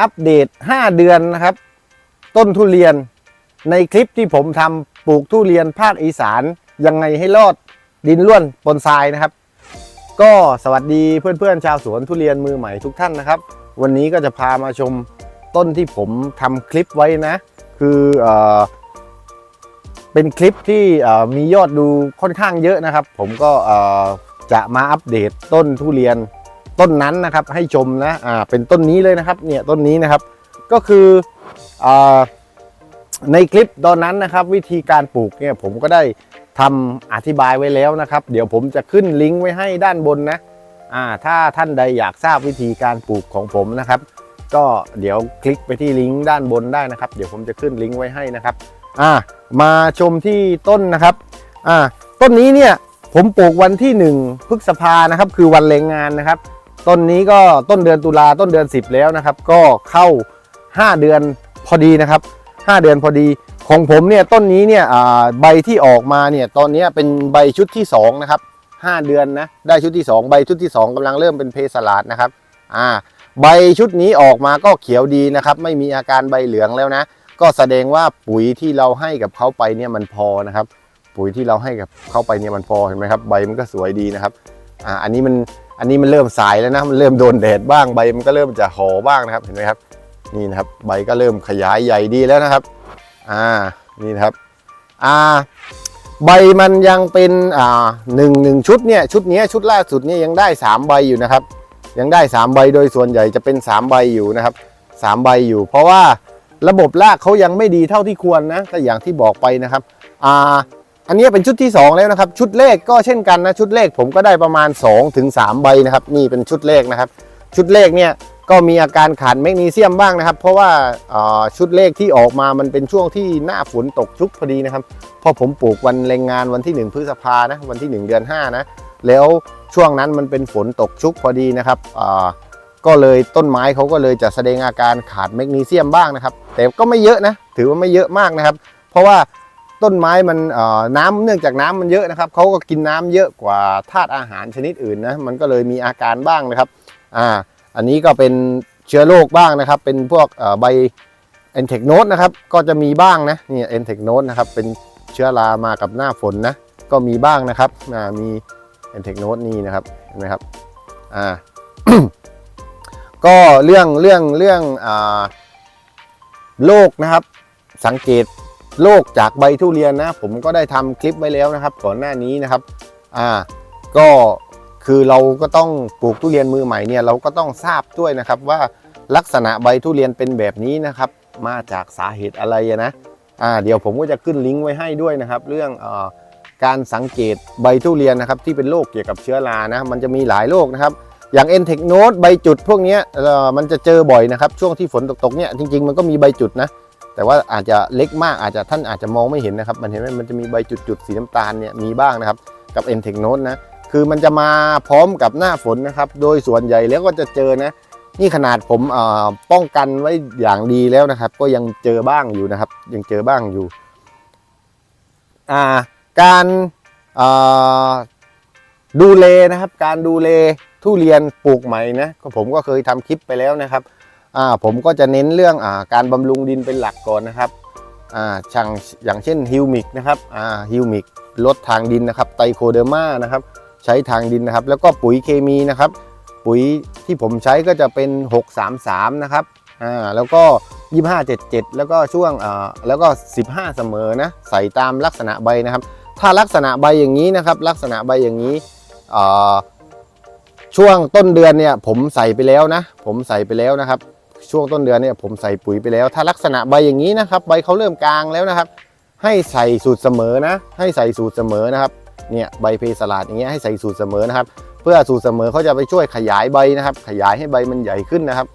อัปเดต 5 เดือนนะครับ ต้นทุเรียนในคลิปที่ผมทำปลูกทุเรียนภาคอีสานยังไงให้รอดดินร่วนปนทรายนะครับ ก็สวัสดีเพื่อนๆ ชาวสวนทุเรียนมือใหม่ทุกท่านนะครับ วันนี้ก็จะพามาชมต้นที่ผมทำคลิปไว้นะ คือเออเป็นคลิปที่มียอดดูค่อนข้างเยอะนะครับ ผมก็จะมาอัปเดตต้นทุเรียน ต้นนั้นนะครับให้ชมนะอ่าเป็นต้นนี้เลยนะครับเนี่ยต้นนี้นะครับก็คือเออในคลิปตอนนั้นนะครับ วิธีการปลูกเนี่ยผมก็ได้ทำอธิบายไว้แล้วนะครับ เดี๋ยวผมจะขึ้นลิงก์ไว้ให้ด้านบนนะอ่าถ้าท่านใดอยากทราบวิธีการปลูกของผมนะครับ ก็เดี๋ยวคลิกไปที่ลิงก์ด้านบนได้นะครับ เดี๋ยวผมจะขึ้นลิงก์ไว้ให้นะครับอ่ามาชมที่ต้นนะครับอ่าต้นนี้เนี่ยผมปลูกวันที่ 1พฤษภานะครับ คือวันแรงงานนะครับ ต้นนี้ก็ต้นเดือนตุลาต้นเดือน 10 แล้วนะครับ ก็เข้า 5 เดือนพอดีนะครับ 5 เดือนพอดีของผมเนี่ยต้นนี้เนี่ยใบที่ออกมาเนี่ยตอนนี้เป็นใบชุดที่2นะครับ5 เดือนนะได้ชุดที่ 2 ใบชุดที่ 2กำลังเริ่มเป็นเพสลาดนะครับอ่าใบชุดนี้ออกมาก็เขียวดีนะครับ ไม่มีอาการใบเหลืองแล้วนะ ก็แสดงว่าปุ๋ยที่เราให้กับเขาไปเนี่ยมันพอนะครับ ปุ๋ยที่เราให้กับเขาไปเนี่ยมันพอเห็นไหมครับ ใบมันก็สวยดีนะครับอ่าอันนี้มัน อันนี้มันเริ่มสายแล้วนะมันเริ่มโดนแดดบ้างใบมันก็เริ่มจะห่อบ้างนะครับเห็นไหมครับ นี่นะครับใบก็เริ่มขยายใหญ่ดีแล้วนะครับอ่านี่นะครับอ่าใบมันยังเป็นอ่าหนึ่งหนึ่งชุดเนี่ยชุดนี้ชุดล่าสุดเนี่ยยังได้สามใบอยู่นะครับ ยังได้ 3 ใบโดยส่วนใหญ่จะเป็น 3 ใบอยู่นะครับ 3 ใบอยู่ เพราะว่าระบบรากเขายังไม่ดีเท่าที่ควรนะก็อย่างที่บอกไปนะครับอ่า อันนี้เป็นชุดที่ 2 แล้วนะครับ ชุดเลขก็เช่นกันนะ ชุดเลขผมก็ได้ประมาณ2ถึง3ใบนะครับ นี่เป็นชุดเลขนะครับ ชุดเลขเนี่ยก็มีอาการขาดแมกนีเซียมบ้างนะครับ เพราะว่าชุดเลขที่ออกมามันเป็นช่วงที่หน้าฝนตกชุกพอดีนะครับพอผมปลูกวันแรงงานวันที่ 1 พฤษภานะวันที่ 1 เดือน 5 นะ แล้วช่วงนั้นมันเป็นฝนตกชุกพอดีนะครับก็เลยต้นไม้เขาก็เลยจะแสดงอาการขาดแมกนีเซียมบ้างนะครับ แต่ก็ไม่เยอะนะ ถือว่าไม่เยอะมากนะครับ เพราะว่า ต้นไม้มันเอ่อน้ำเนื่องจากน้ำมันเยอะนะครับเขาก็กินน้ำเยอะกว่าธาตุอาหารชนิดอื่นนะมันก็เลยมีอาการบ้างนะครับอ่าอันนี้ก็เป็นเชื้อโรคบ้างนะครับ เป็นพวกใบเอนเทคโนดนะครับก็จะมีบ้างนะนี่เอนเทคโนดนะครับเป็นเชื้อรามากับหน้าฝนนะก็มีบ้างนะครับอ่ามีเอ็นเทคโนดนี่นะครับเห็นไหมครับอ่าก็เรื่องเรื่องเรื่องอ่าโรคนะครับสังเกต โรคจากใบทุเรียนนะ ผมก็ได้ทำคลิปไว้แล้วนะครับ ก่อนหน้านี้นะครับอ่าก็คือเราก็ต้องปลูกทุเรียนมือใหม่เนี่ยเราก็ต้องทราบด้วยนะครับว่าลักษณะใบทุเรียนเป็นแบบนี้นะครับ มาจากสาเหตุอะไรนะอ่าเดี๋ยวผมก็จะขึ้นลิงก์ไว้ให้ด้วยนะครับ เรื่องอ่าการสังเกตใบทุเรียนนะครับ ที่เป็นโรคเกี่ยวกับเชื้อรานะมันจะมีหลายโรคนะครับ อย่างเอ็นเทคโนดใบจุดพวกนี้เอ่อมันจะเจอบ่อยนะครับ ช่วงที่ฝนตกๆเนี่ยจริง ๆ มันก็มีใบจุดนะ แต่ว่าอาจจะเล็กมากอาจจะท่านอาจจะมองไม่เห็นนะครับ มันเห็นไหมมันจะมีใบจุดๆสีน้ำตาลเนี่ยมีบ้างนะครับกับเอ็นเทคโนดนะคือมันจะมาพร้อมกับหน้าฝนนะครับ โดยส่วนใหญ่แล้วก็จะเจอนะ นี่ขนาดผมป้องกันไว้อย่างดีแล้วนะครับ ก็ยังเจอบ้างอยู่นะครับ ยังเจอบ้างอยู่าการดูเลนะครับ การดูเลทุเรียนปลูกใหม่นะก็ผมก็เคยทำคลิปไปแล้วนะครับ อ่าผมก็จะเน้นเรื่องอ่าการบำรุงดินเป็นหลักก่อนนะครับอ่าช่างอย่างเช่นฮิวมิกนะครับอ่าฮิวมิกลดทางดินนะครับไตโคเดอร์มานะครับใช้ทางดินนะครับ แล้วก็ปุ๋ยเคมีนะครับ ปุ๋ยที่ผมใช้ก็จะเป็น 633 นะครับอ่าแล้วก็ 2577 แล้วก็ช่วงอ่าแล้วก็ 15 เสมอนะใส่ตามลักษณะใบนะครับ ถ้าลักษณะใบอย่างนี้นะครับ ลักษณะใบอย่างนี้อ่าช่วงต้นเดือนเนี่ยผมใส่ไปแล้วนะ ผมใส่ไปแล้วนะครับ ช่วงต้นเดือนเนี่ยผมใส่ปุ๋ยไปแล้ว ถ้าลักษณะใบอย่างนี้นะครับ ใบเขาเริ่มกลางแล้วนะครับ ให้ใส่สูตรเสมอนะ ให้ใส่สูตรเสมอนะครับเนี่ยใบเพสลาดอย่างเงี้ยให้ใส่สูตรเสมอนะครับ เพื่อสูตรเสมอเขาจะไปช่วยขยายใบนะครับ ขยายให้ใบมันใหญ่ขึ้นนะครับ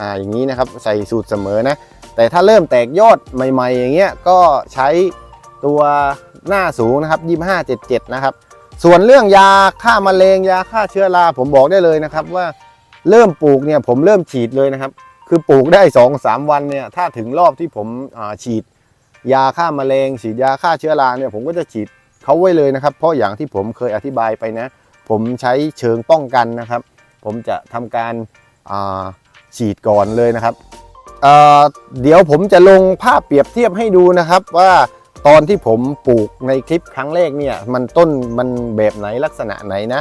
อ่าอย่างนี้นะครับใส่สูตรเสมอนะแต่ถ้าเริ่มแตกยอดใหม่ ๆ อย่างเงี้ยก็ใช้ตัวหน้าสูงนะครับ2577นะครับส่วนเรื่องยาฆ่าแมลงยาฆ่าเชื้อราผมบอกได้เลยนะครับว่าเริ่มปลูกเนี่ยผมเริ่มฉีดเลยนะครับ คือปลูกได้2-3วันเนี่ยถ้าถึงรอบที่ผมฉีดยาฆ่าแมลงฉีดยาฆ่าเชื้อราเนี่ยผมก็จะฉีดเขาไว้เลยนะครับ เพราะอย่างที่ผมเคยอธิบายไปนะ ผมใช้เชิงป้องกันนะครับ ผมจะทำการฉีดก่อนเลยนะครับเเดี๋ยวผมจะลงภาพเปรียบเทียบให้ดูนะครับว่าตอนที่ผมปลูกในคลิปครั้งแรกเนี่ยมันต้นมันแบบไหนลักษณะไหนนะ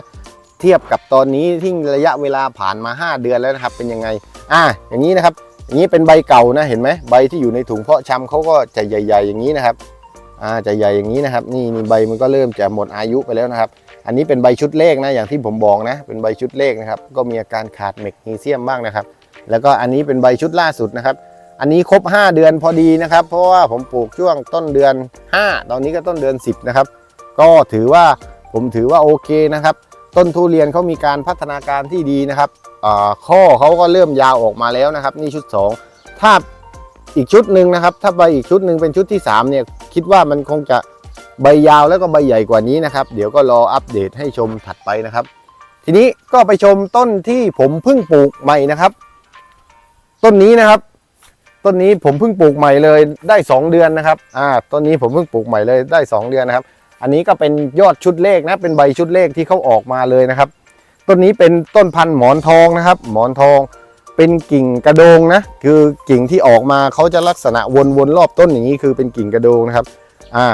เทียบกับตอนนี้ที่ระยะเวลาผ่านมา 5 เดือนแล้วนะครับ เป็นยังไง อ่า อย่างนี้นะครับ อย่างนี้เป็นใบเก่านะเห็นไหมใบที่อยู่ในถุงเพาะชำเขาก็จะใหญ่ ๆ อย่างนี้นะครับ อ่าจะใหญ่อย่างนี้นะครับ นี่นี่ใบมันก็เริ่มจะหมดอายุไปแล้วนะครับ อันนี้เป็นใบชุดเลขนะอย่างที่ผมบอกนะ เป็นใบชุดเลขนะครับ ก็มีอาการขาดแมกนีเซียมบ้างนะครับ แล้วก็อันนี้เป็นใบชุดล่าสุดนะครับอันนี้ครบ 5 เดือนพอดีนะครับ เพราะว่าผมปลูกช่วงต้นเดือน 5 ตอนนี้ก็ต้นเดือน 10 นะครับ ก็ถือว่าผมถือว่าโอเคนะครับ ต้นทุเรียนเขามีการพัฒนาการที่ดีนะครับข้อเขาก็เริ่มยาวออกมาแล้วนะครับ นี่ชุด 2 ถ้าอีกชุดหนึ่งนะครับ ถ้าใบอีกชุดหนึ่งเป็นชุดที่3เนี่ยคิดว่ามันคงจะใบยาวแล้วก็ใบใหญ่กว่านี้นะครับ เดี๋ยวก็รออัปเดตให้ชมถัดไปนะครับ ทีนี้ก็ไปชมต้นที่ผมเพิ่งปลูกใหม่นะครับ ต้นนี้นะครับ ต้นนี้ผมเพิ่งปลูกใหม่เลยได้ 2 เดือนนะครับอ่าต้นนี้ผมเพิ่งปลูกใหม่เลยได้ 2 เดือนนะครับ อันนี้ก็เป็นยอดชุดเลขนะ เป็นใบชุดเลขที่เขาออกมาเลยนะครับ ต้นนี้เป็นต้นพันธุ์หมอนทองนะครับ หมอนทอง เป็นกิ่งกระโดงนะ คือกิ่งที่ออกมาเขาจะลักษณะวนๆรอบต้นอย่างนี้คือเป็นกิ่งกระโดงนะครับ อ่า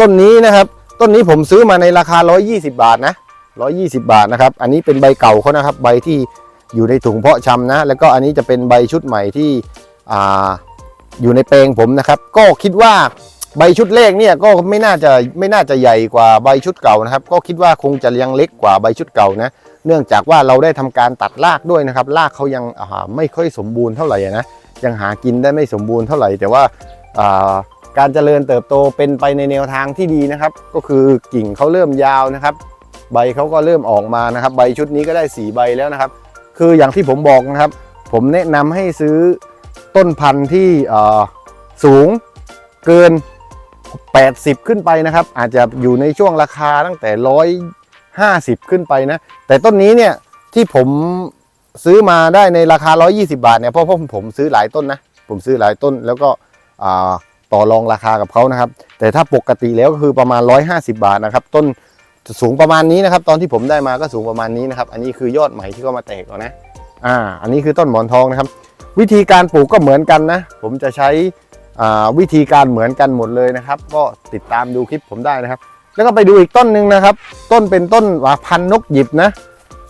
ต้นนี้นะครับ ต้นนี้ผมซื้อมาในราคา 120 บาทนะ 120 บาทนะครับ อันนี้เป็นใบเก่าเขานะครับ ใบที่อยู่ในถุงเพาะชำนะ แล้วก็อันนี้จะเป็นใบชุดใหม่ที่ อ่า อยู่ในแปลงผมนะครับ ก็คิดว่า ใบชุดแรกเนี่ยก็ไม่น่าจะไม่น่าจะใหญ่กว่าใบชุดเก่านะครับ ก็คิดว่าคงจะยังเล็กกว่าใบชุดเก่านะ เนื่องจากว่าเราได้ทำการตัดรากด้วยนะครับรากเขายังาไม่ค่อยสมบูรณ์เท่าไหร่นะยังหากินได้ไม่สมบูรณ์เท่าไหร่ แต่ว่าาการเจริญเติบโตเป็นไปในแนวทางที่ดีนะครับ ก็คือกิ่งเขาเริ่มยาวนะครับ ใบเขาก็เริ่มออกมานะครับ ใบชุดนี้ก็ได้สีใบแล้วนะครับ คืออย่างที่ผมบอกนะครับ ผมแนะนำให้ซื้อต้นพันธุ์ที่สูงเกิน 80 ขึ้นไปนะครับ อาจจะอยู่ในช่วงราคาตั้งแต่ 150 ขึ้นไปนะ แต่ต้นนี้เนี่ยที่ผมซื้อมาได้ในราคา 120 บาทเนี่ยเพราะเพราผมซื้อหลายต้นนะ ผมซื้อหลายต้นแล้วก็ต่อรองราคากับเขานะครับ แต่ถ้าปกติแล้วก็คือประมาณ 150 บาทนะครับต้นสูงประมาณนี้นะครับ ตอนที่ผมได้มาก็สูงประมาณนี้นะครับ อันนี้คือยอดใหม่ที่เขามาแตกแล้วนะอ่า อันนี้คือต้นหมอนทองนะครับ วิธีการปลูกก็เหมือนกันนะ ผมจะใช้ วิธีการเหมือนกันหมดเลยนะครับ ก็ติดตามดูคลิปผมได้นะครับ แล้วก็ไปดูอีกต้นหนึ่งนะครับ ต้นเป็นต้นว่าพันนกหยิบนะ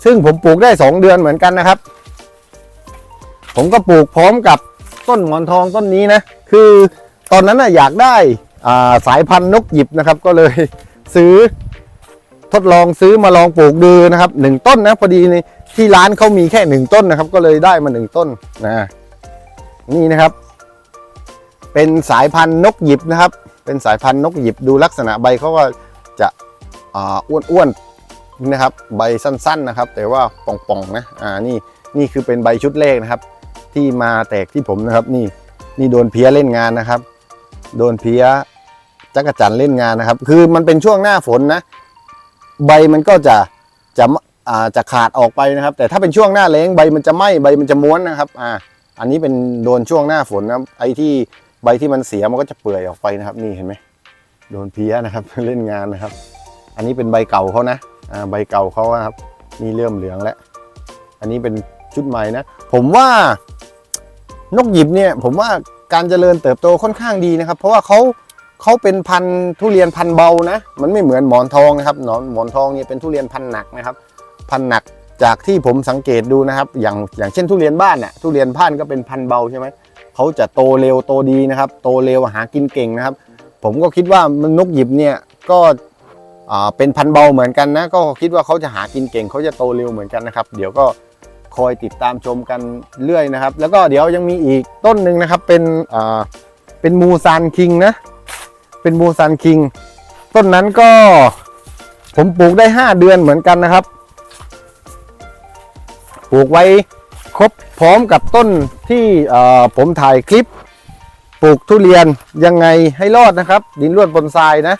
ซึ่งผมปลูกได้ 2 เดือนเหมือนกันนะครับ ผมก็ปลูกพร้อมกับต้นหมอนทองต้นนี้นะ คือตอนนั้นนะอยากได้าสายพันธุ์นกหยิบนะครับ ก็เลยซื้อทดลองซื้อมาลองปลูกดูนะครับหนึ่งต้นนะพอดีในที่ร้านเขามีแค่หนึ่งต้นนะครับ ก็เลยได้มาหนึ่งต้นนะนี่นะครับ เป็นสายพันธุ์นกหยิบนะครับ เป็นสายพันธุ์นกหยิบดูลักษณะใบเขาก็จะอ้วนๆนะครับ ใบสั้นๆนะครับ แต่ว่าป่องๆนะอ่านี่นี่คือเป็นใบชุดแรกนะครับ ที่มาแตกที่ผมนะครับ นี่นี่โดนเพี้ยเล่นงานนะครับ โดนเพี้ยจักรจันเล่นงานนะครับ คือมันเป็นช่วงหน้าฝนนะ ใบมันก็จะจะอ่าจะขาดออกไปนะครับ แต่ถ้าเป็นช่วงหน้าแล้งใบมันจะไหม้ใบมันจะม้วนนะครับอ่าอันนี้เป็นโดนช่วงหน้าฝนนะไอ้ที่ ใบที่มันเสียมันก็จะเปื่อยออกไปนะครับ นี่เห็นไหมโดนเพี้ยนะครับเล่นงานนะครับ อันนี้เป็นใบเก่าเขานะอ่าใบเก่าเขานะครับนี่เริ่มเหลืองแล้ว อันนี้เป็นชุดใหม่นะ ผมว่านกหยิบเนี่ยผมว่าการเจริญเติบโตค่อนข้างดีนะครับ เพราะว่าเขาเขาเป็นพันธุ์ทุเรียนพันธุ์เบานะ มันไม่เหมือนหมอนทองนะครับหนอนหมอนทองเนี่ยเป็นทุเรียนพันธุ์หนักนะครับ พันธุ์หนักจากที่ผมสังเกตดูนะครับ อย่างอย่างเช่นทุเรียนบ้านเนี่ยทุเรียนบ้านก็เป็นพันธุ์เบาใช่ไหม เขาจะโตเร็วโตดีนะครับ โตเร็วหากินเก่งนะครับ ผมก็คิดว่ามันนกหยิบเนี่ยก็เป็นพันเบาเหมือนกันนะ ก็คิดว่าเขาจะหากินเก่งเขาจะโตเร็วเหมือนกันนะครับ เดี๋ยวก็คอยติดตามชมกันเรื่อยนะครับ แล้วก็เดี๋ยวยังมีอีกต้นหนึ่งนะครับ เป็นเป็นมูซานคิงนะ เป็นมูซานคิงต้นนั้นก็ผมปลูกได้ 5 เดือนเหมือนกันนะครับ ปลูกไว้ ครบพร้อมกับต้นที่ผมถ่ายคลิป ปลูกทุเรียนยังไงให้รอดนะครับ ดินร่วนบนทรายนะ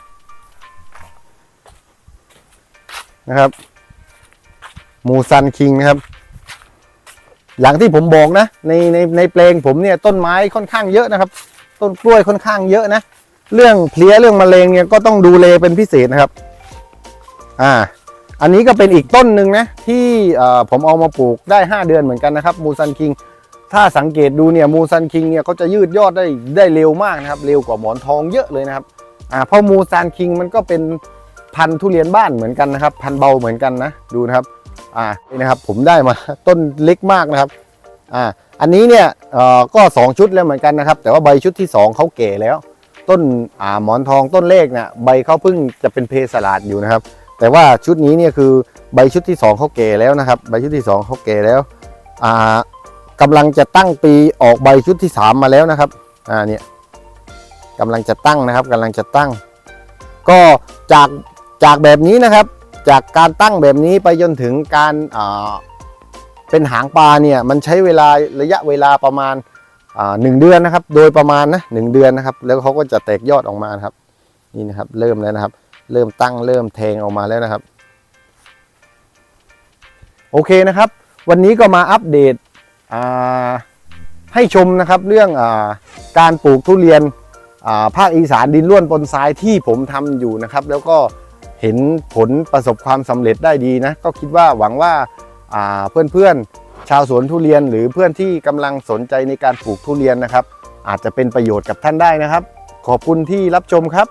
นะครับมูซันคิงนะครับ อย่างที่ผมบอกนะ ในในในเพลงผมเนี่ยต้นไม้ค่อนข้างเยอะนะครับ ต้นกล้วยค่อนข้างเยอะนะ เรื่องเพลี้ยเรื่องมะเร็งเนี่ยก็ต้องดูแลเป็นพิเศษนะครับ อ่า อันนี้ก็เป็นอีกต้นหนึ่งนะที่ผมเอามาปลูกได้ 5 เดือนเหมือนกันนะครับมูซันคิงถ้าสังเกตดูเนี่ยมูซันคิงเนี่ยเขาจะยืดยอดได้ได้เร็วมากนะครับ เร็วกว่าหมอนทองเยอะเลยนะครับอ่าเพราะมูซันคิงมันก็เป็นพันธุ์ทุเรียนบ้านเหมือนกันนะครับ พันธุ์เบาเหมือนกันนะดูนะครับอ่านี่นะครับผมได้มาต้นเล็กมากนะครับอ่าอันนี้เนี่ยเอ่อก็ 2 ชุดแล้วเหมือนกันนะครับ แต่ว่าใบชุดที่ 2เขาเก๋แล้ว ต้นอ่าหมอนทองต้นเลขเนี่ยใบเขาเพิ่งจะเป็นเพสลาดอยู่นะครับ แต่ว่าชุดนี้เนี่ยคือใบชุดที่ 2เขาเก๋แล้วนะครับ ใบชุดที่ 2เขาเก๋แล้วอ่ากำลังจะตั้งปีออกใบชุดที่ 3 มาแล้วนะครับอ่าเนี่ยกำลังจะตั้งนะครับกำลังจะตั้ง ก็จากจากแบบนี้นะครับ จากการตั้งแบบนี้ไปจนถึงการอ่าเป็นหางปลาเนี่ยมันใช้เวลาระยะเวลาประมาณหนึ่งเดือนนะครับ โดยประมาณนะหนึ่งเดือนนะครับ แล้วเขาก็จะแตกยอดออกมาครับ นี่นะครับ เริ่มแล้วนะครับ เริ่มตั้งเริ่มแทงออกมาแล้วนะครับ โอเคนะครับ วันนี้ก็มาอัปเดตให้ชมนะครับเรื่องอการปลูกทุเรียนภาคอีสานดินร่วนปนทรายที่ผมทำอยู่นะครับ แล้วก็เห็นผลประสบความสำเร็จได้ดีนะ ก็คิดว่าหวังว่าอ่าเพื่อนๆ ชาวสวนทุเรียนหรือเพื่อนที่กำลังสนใจในการปลูกทุเรียนนะครับ อาจจะเป็นประโยชน์กับท่านได้นะครับ ขอบคุณที่รับชมครับ